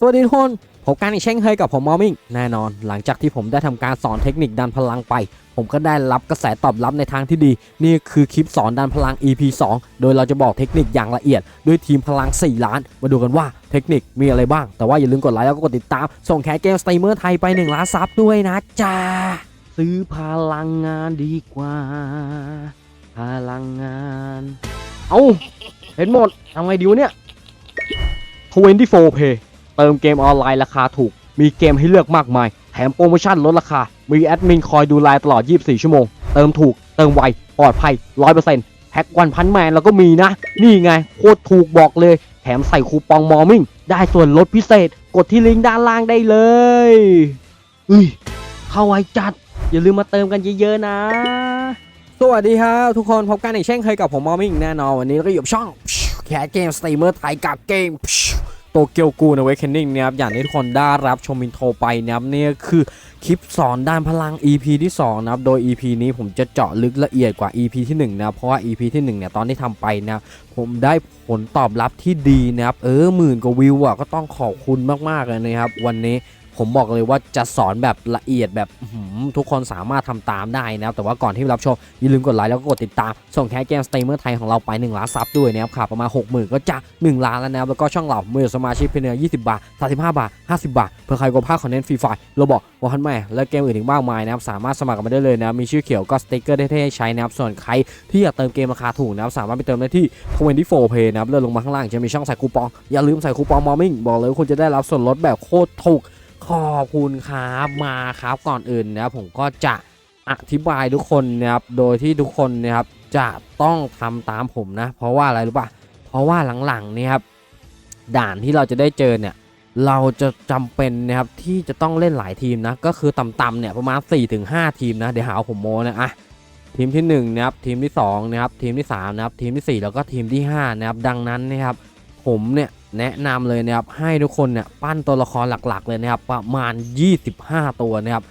สวัสดีทุกคนพบกันอีกเช่นเคยกับผมมอมิงแน่นอน หลังจากที่ผมได้ทำการสอนเทคนิคดันพลังไป ผมก็ได้รับกระแสตอบรับในทางที่ดี นี่คือคลิปสอนดันพลัง EP 2 โดยเราจะบอกเทคนิคอย่างละเอียด ด้วยทีมพลัง 4 ล้าน มาดูกันว่าเทคนิคมีอะไรบ้าง แต่ว่าอย่าลืมกดไลค์แล้วก็กดติดตาม ส่งแคสเกมสตรีมเมอร์ไทยไป1ล้านซับด้วยนะจ้าซื้อพลังงานดีกว่า พลังงาน เอาเห็นหมดทำไงดีวะเนี่ย24 Pay เติมเกมออนไลน์ราคาถูก มีเกมให้เลือกมากมาย แถมโปรโมชั่นลดราคา มีแอดมินคอยดูแลตลอด 24 ชั่วโมง เติมถูก เติมไว ปลอดภัย 100%แพ็กวันพันแมนแล้วก็มีนะ นี่ไง โคตรถูกบอกเลย แถมใส่คูปองมอร์มิ่ง ได้ส่วนลดพิเศษ กดที่ลิงก์ด้านล่างได้เลยอุ้ยเข้าไวจัด อย่าลืมมาเติมกันเยอะๆนะ สวัสดีครับ ทุกคนพบกันอีกเช่นเคยกับผมมอร์มิ่งแน่นอนวันนี้เราก็อยู่กับช่องแคสเกมสตรีมเมอร์ไทยกับเกม โตเกียวกูนเวคเคนนิ่งนะครับอย่างที่ทุกคนได้รับชมอินโทรไปนะครับนี่คือคลิปสอนด้านพลัง EP ที่2นะครับโดย EP นี้ผมจะเจาะลึกละเอียดกว่า EP ที่1นะเพราะว่า EP ที่1เนี่ยตอนที่ทำไปนะผมได้ผลตอบรับที่ดีนะครับเออหมื่นกว่าวิวอะก็ต้องขอบคุณมากๆเลยนะครับวันนี้ ผมบอกเลยว่าจะสอนแบบละเอียดแบบทุกคนสามารถทำตามได้นะครับ แต่ว่าก่อนที่รับชม อย่าลืมกดไลค์แล้วก็กดติดตาม ส่งแคสเกมสตรีมเมอร์ไทยของเราไป 1 ล้านซับด้วยนะครับค่ะประมาณ 60,000 ก็จะ 1 ล้านแล้วนะครับแล้วก็ช่องเราเมื่อสมาชิกเพียงเพียง20 บาท 35 บาท 50 บาท เพื่อใครก็ภาคคอนเทนต์ฟรีไฟล์โรบอกวอฮันแม่และเกมอื่นอีกมากมายนะครับสามารถสมัครกันมาได้เลยนะมีชื่อเขียวก็สติ๊กเกอร์เท่ๆให้ใช้นะครับส่วนใครที่อยากเติมเกมราคาถูกนะครับสามารถไปเติมได้ที่24 Pay นะครับเลื่อนลงมาข้างล่างจะมีช่องใส่คูปองอย่าลืมใส่คูปองมอมิ่งบอกเลยว่าคุณจะได้รับส่วนลดแบบโคตรถูก ขอบคุณครับมาครับก่อนอื่นนะครับผมก็จะอธิบายทุกคนนะครับโดยที่ทุกคนนะครับจะต้องทำตามผมนะ เพราะว่าอะไรรู้ป่ะเพราะว่าหลังๆเนี่ยครับด่านที่เราจะได้เจอเนี่ยเราจะจำเป็นนะครับที่จะต้องเล่นหลายทีมนะก็คือต่ำๆเนี่ยประมาณ 4-5 ทีมนะเดี๋ยวหาว่าผมโมนะอะทีมที่1นะครับทีมที่2นะครับทีมที่3นะครับทีมที่ 4 แล้วก็ทีมที่5นะครับดังนั้นนะครับผมเนี่ย แนะนำเลยนะครับให้ทุกคนเนี่ยปั้นตัวละครหลักๆ เลยนะครับประมาณ 25 ตัวนะครับ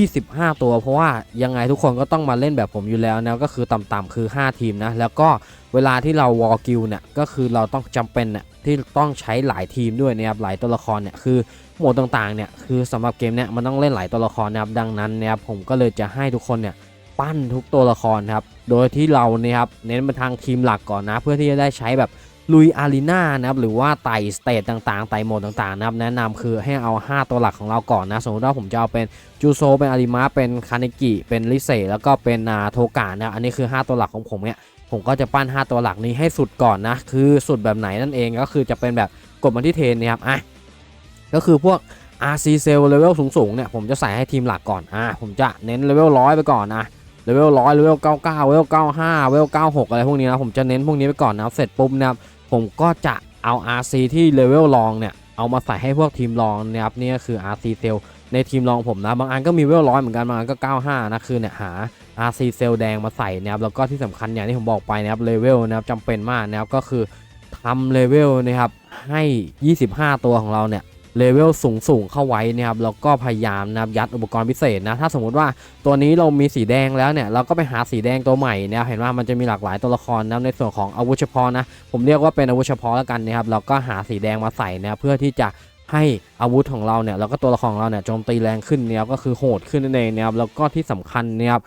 25 ตัวเพราะว่ายังไงทุกคนก็ต้องมาเล่นแบบผมอยู่แล้วนะก็คือต่ำๆคือ 5 ทีมนะแล้วก็เวลาที่เราวอลกิลเนี่ยก็คือเราต้องจำเป็นเนี่ยที่ต้องใช้หลายทีมด้วยนะครับหลายตัวละครเนี่ยคือโหมดต่างๆเนี่ยคือสำหรับเกมเนี่ยมันต้องเล่นหลายตัวละครนะครับดังนั้นนะครับผมก็เลยจะให้ทุกคนเนี่ยปั้นทุกตัวละครครับโดยที่เราเนี่ยครับเน้นไปทางทีมหลักก่อนนะ เพื่อที่จะได้ใช้แบบ ลุยอารีนานะครับหรือว่าไต่สเตจต่างๆ ไต่โหมดต่างๆนะครับแนะนำคือให้เอา 5 ตัวหลักของเราก่อนนะ สมมติว่าผมจะเอาเป็นจูโซเป็นอาริมะเป็นคาเนกิเป็นลิเซแล้วก็เป็นนาโทกะนะอันนี้คือ 5 ตัวหลักของผมเนี่ยผมก็จะปั้น 5 ตัวหลักนี้ให้สุดก่อนนะ คือสุดแบบไหนนั่นเองก็คือจะเป็นแบบกดมาที่เทนนะครับอะก็คือพวก RC Cell เลเวลสูงๆเนี่ยผมจะใส่ให้ทีมหลักก่อนอะผมจะเน้นเลเวลร้อยไปก่อนนะ เลเวลร้อยเลเวลเก้าเก้าเลเวลเก้าห้าเลเวลเก้าหกอะไรพวกนี้นะผมจะเน้นพวกนี้ไปก่อนนะเสร็จปุ๊บนะครับผมก็จะเอา RC ที่เลเวลรองเนี่ยเอามาใส่ให้พวกทีมรองนะครับนี่ก็คือ RC Cell ในทีมรองผมนะบางอันก็มีเวลร้อยเหมือนกันบางอันก็ 95 นะคือเนี่ยหา RC เซลแดงมาใส่นะครับแล้วก็ที่สำคัญอย่างที่ผมบอกไปนะครับเลเวลนะครับจำเป็นมากนะครับก็คือทำเลเวลนะครับให้ 25 ตัวของเราเนี่ย เลเวลสูงสูงๆเข้าไว้นะครับแล้วก็พยายามนะครับยัดอุปกรณ์พิเศษนะถ้าสมมุติว่าตัวนี้เรามีสีแดงแล้วเนี่ยเราก็ไปหาสีแดงตัวใหม่นะครับเห็นว่ามันจะมีหลากหลายตัวละครนะในส่วนของอาวุธเฉพาะนะผมเรียกว่าเป็นอาวุธเฉพาะแล้วกันนะครับเราก็หาสีแดงมาใส่นะครับเพื่อที่จะให้อาวุธของเราเนี่ยแล้วก็ตัวละครของเราเนี่ยโจมตีแรงขึ้นเนี่ยครับก็คือโหดขึ้นนั่นเองนะครับแล้วก็ที่สำคัญเนี่ยครับ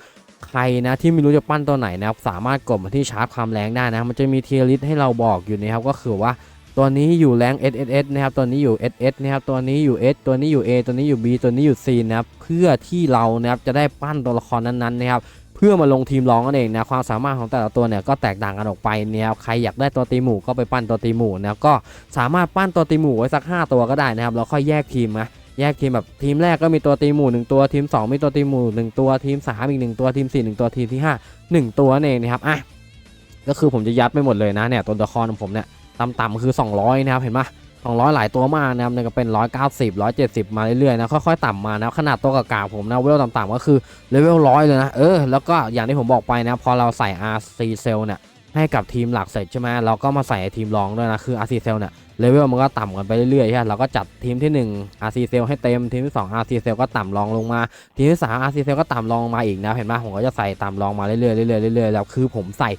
ใครนะที่ไม่รู้จะปั้นตัวไหนนะครับสามารถกดมาที่ชาร์จความแรงได้นะมันจะมีเทียร์ลิสให้เราบอกอยู่นะครับก็คือว่า ตัวนี้อยู่แรง S S S นะครับ ตัวนี้อยู่ S S นะครับ ตัวนี้อยู่ S ตัวนี้อยู่ A ตัวนี้อยู่ B ตัวนี้อยู่ C นะครับ เพื่อที่เรานะครับจะได้ปั้นตัวละครนั้นๆนะครับ เพื่อมาลงทีมร้องนั่นเองนะ ความสามารถของแต่ละตัวเนี่ยก็แตกต่างกันออกไปเนี่ยครับใครอยากได้ตัวตีหมู่ก็ไปปั้นตัวตีหมู่นะครับ ก็สามารถปั้นตัวตีหมู่ไว้สัก 5 ตัวก็ได้นะครับ แล้วค่อยแยกทีมนะแยกทีมแบบทีมแรกก็มีตัวตีหมู่ 1 ตัวทีม 2 มีตัวตีหมู่ 1 ตัวทีม 3 อีก 1 ตัวทีม 4 1 ตัวทีมที่ 5 1 ตัวนั่นเองนะครับอะก็คือผมจะยัดไปหมดเลยนะเนี่ยตัวละครของผมเนี่ย ต่ำๆคือ 200 นะครับ เห็นปะ200 หลายตัวมากนะครับเนี่ยก็เป็น 190 170 มาเรื่อยๆนะค่อยๆต่ำมานะขนาดตัวกากาผมนะเวลต่ำๆก็คือเลเวลร้อยเลยนะเออแล้วก็อย่างที่ผมบอกไปนะพอเราใส่ RC Cell เนี่ยให้กับทีมหลักเสร็จใช่ไหมเราก็มาใส่ทีมรองด้วยนะคือ RC Cell เนี่ยเลเวลมันก็ต่ำกันไปเรื่อยๆใช่ไหมเราก็จัดทีมที่ 1 RC Cell ให้เต็มทีมที่ 2 RC Cell ก็ต่ำรองลงมา ทีมที่ 3 RC Cell ก็ต่ำรองลงมาอีกนะเห็นไหมผมก็จะใส่ต่ำรองมาเรื่อยๆเรื่อยๆเรื่อยๆแล้วคือผมใส่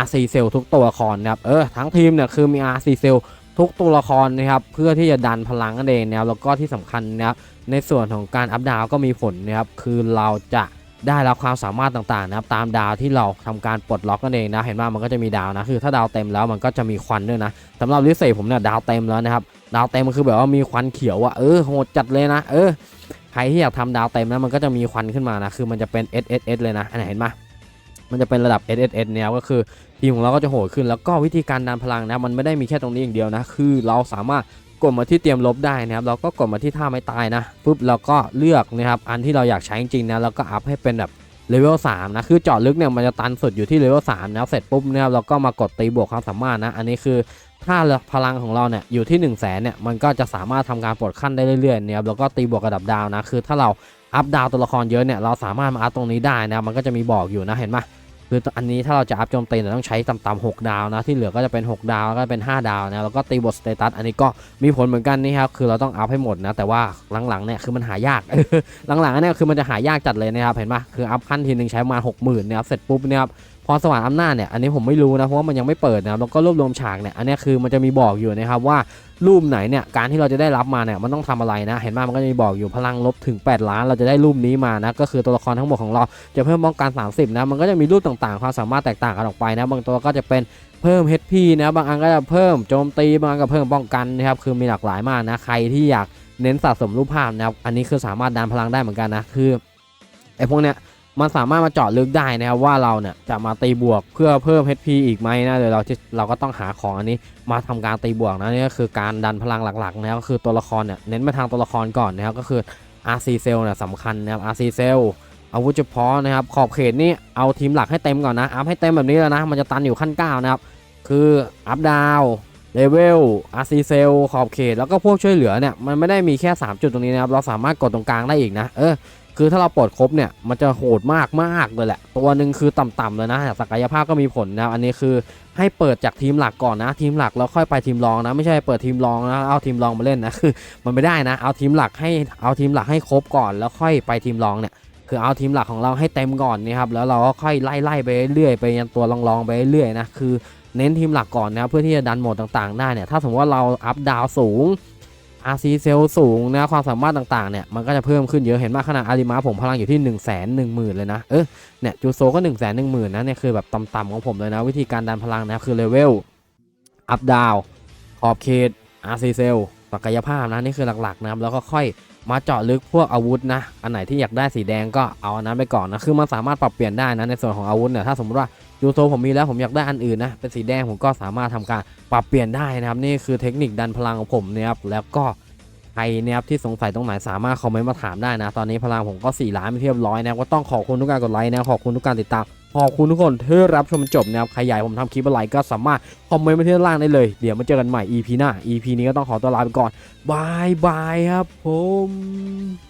RC Cell ทุกตัวละครนะครับเออทั้งทีมเนี่ยคือมี RC Cell ทุกตัวละครนะครับเพื่อที่จะดันพลังนั่นเองนะครับแล้วก็ที่สำคัญนะครับในส่วนของการอัพดาวก็มีผลนะครับคือเราจะได้รับความสามารถต่างๆนะครับตามดาวที่เราทำการปลดล็อกนั่นเองนะเห็นว่ามันก็จะมีดาวนะคือถ้าดาวเต็มแล้วมันก็จะมีควันด้วยนะสำหรับลิเซ่ผมเนี่ยดาวเต็มแล้วนะครับดาวเต็มมันคือแบบว่ามีควันเขียวอะเออโหดจัดเลยนะเออใครที่อยากทำดาวเต็มนะมันก็จะมีควันขึ้นมานะคือมันจะเป็น S S S เลยนะอันไหนเห็นปะมั มันจะเป็นระดับ S S S เนี่ยก็คือทีมของเราก็จะโหดขึ้น แล้วก็วิธีการดันพลังนะมันไม่ได้มีแค่ตรงนี้อย่างเดียวนะ คือเราสามารถกดมาที่เตรียมลบได้นะครับเราก็กดมาที่ท่าไม้ตายนะปุ๊บเราก็เลือกนะครับอันที่เราอยากใช้จริงๆนะแล้วก็อัพให้เป็นแบบเลเวล3นะคือเจาะลึกเนี่ยมันจะตันสุดอยู่ที่เลเวล3นะเสร็จปุ๊บเนี่ยเราก็มากดตีบวกความสามารถนะ อันนี้คือถ้าพลังของเราเนี่ยอยู่ที่ 1 0 0 0 0แสนเนี่ยมันก็จะสามารถทำการปลดขั้นได้เรื่อยๆเนี่ยแล้วก็ตีบวกระดับดาวนะคือถ้าเรา อัพดาวตัวละครเยอะเนี่ยเราสามารถมาอัพตรงนี้ได้นะมันก็จะมีบอกอยู่นะเห็นไหมคืออันนี้ถ้าเราจะอัพโจมตีเนี่ยต้องใช้ต่ำๆ6ดาวนะที่เหลือก็จะเป็น 6 ดาวก็เป็น 5 ดาวนะแล้วก็ตีบทสเตตัสอันนี้ก็มีผลเหมือนกันนี่ครับคือเราต้องอัพให้หมดนะแต่ว่าหลังๆเนี่ยคือมันหายากหลังๆเนี่ยคือมันจะหายากจัดเลยนะครับเห็นปะคืออัพขั้นทีหนึ่งใช้ประมาณหกหมื่นนะครับเสร็จปุ๊บเนี่ยครับ พรสวรรค์อำนาจเนี่ยอันนี้ผมไม่รู้นะเพราะว่ามันยังไม่เปิดนะครับแล้วก็รวบรวมฉากเนี่ยอันนี้คือมันจะมีบอกอยู่นะครับว่ารูปไหนเนี่ยการที่เราจะได้รับมาเนี่ยมันต้องทำอะไรนะ เห็นไหมมันก็จะมีบอกอยู่พลังลบถึง 8 ล้าน เราจะได้รูปนี้มานะก็คือตัวละครทั้งหมดของเราจะเพิ่มป้องกัน 30นะมันก็จะมีรูปต่างๆ ความสามารถแตกต่างกันออกไปนะบางตัวก็จะเป็นเพิ่ม HP นะบางอันก็จะเพิ่มโจมตีบางอันก็เพิ่มป้องกันนะครับคือมีหลากหลายมากนะใครที่อยากเน้นสะสมรูปภาพนะครับอันนี้คือสามารถดันพลังได้เหมือนกันนะคือไอ้พวกเนี้ย มันสามารถมาเจาะลึกได้นะครับว่าเราเนี่ยจะมาตีบวกเพื่อเพิ่ม HP อีกไหมนะเดี๋ยวเราจะเราก็ต้องหาของอันนี้มาทำการตีบวกนะนี่ก็คือการดันพลังหลักๆนะครับก็คือตัวละครเนี่ยเน้นไปทางตัวละครก่อนนะครับก็คือ RC Cell เนี่ยสำคัญนะครับ RC Cell อาวุธเฉพาะนะครับขอบเขตนี่เอาทีมหลักให้เต็มก่อนนะอัพให้เต็มแบบนี้แล้วนะมันจะตันอยู่ขั้น9นะครับคืออัพดาวเลเวล RC Cell ขอบเขต แล้วก็พวกช่วยเหลือเนี่ย มันไม่ได้มีแค่ 3 จุดตรงนี้นะครับ เราสามารถกดตรงกลางได้อีกนะ เออ คือถ้าเราปลดครบเนี่ยมันจะโหดมากมากเลยแหละ ตัวหนึ่งคือต่ำๆเลยนะศักยภาพก็มีผลนะอันนี้คือให้เปิดจากทีมหลักก่อนนะ ทีมหลักแล้วค่อยไปทีมรองนะ ไม่ใช่เปิดทีมรองนะเอาทีมรองมาเล่นนะคือมันไม่ได้นะ เอาทีมหลักให้เอาทีมหลักให้ครบก่อน แล้วค่อยไปทีมรองเนี่ยคือเอาทีมหลักของเราให้เต็มก่อนนะครับแล้วเราก็ค่อยไล่ไล่ไปเรื่อยไปยันตัวรองๆไปเรื่อยนะคือเน้นทีมหลักก่อนนะเพื่อที่จะดันโหมดต่างๆได้เนี่ยถ้าสมมติว่าเราอัพดาวสูง RC เซลสูงนะความสามารถต่างๆเนี่ยมันก็จะเพิ่มขึ้นเยอะเห็นมากขนาดอาริมาผมพลังอยู่ที่ 1 1 0 0 0 0 0 เลยนะเออเนี่ยจูโซก็ 1 1 0 0 0 0นะเนี่ยคือแบบต่ำๆของผมเลยนะ วิธีการดันพลังนะคือเลเวลอัพดาวขอบเขต RC เซลศักยภาพนะนี่คือหลักๆนะครับแล้วก็ค่อยมาเจาะลึกพวกอาวุธนะอันไหนที่อยากได้สีแดงก็เอาอันนั้นไปก่อนนะคือมันสามารถปรับเปลี่ยนได้นะในส่วนของอาวุธเนี่ยถ้าสมมติว่า ยูโซผมมีแล้วผมอยากได้อันอื่นนะเป็นสีแดงผมก็สามารถทำการปรับเปลี่ยนได้นะครับนี่คือเทคนิคดันพลังของผมนะครับแล้วก็ใครนี่ยครับที่สงสัยตรงไหนสามารถคอมเมนต์มาถามได้นะ ตอนนี้พลังผมก็4ล้านไปเรียบร้อยนะก็ต้องขอบคุณทุกการกดไลค์นะขอบคุณทุกการติดตามขอบคุณทุกคนที่รับชมจบนะครับใครอยากให้ผมทำคลิปอะไรก็สามารถคอมเมนต์มาที่ด้านล่างได้เลย เดี๋ยวมาเจอกันใหม่ EP หน้า EP นี้ก็ต้องขอตัวลาไปก่อนบายบายครับผม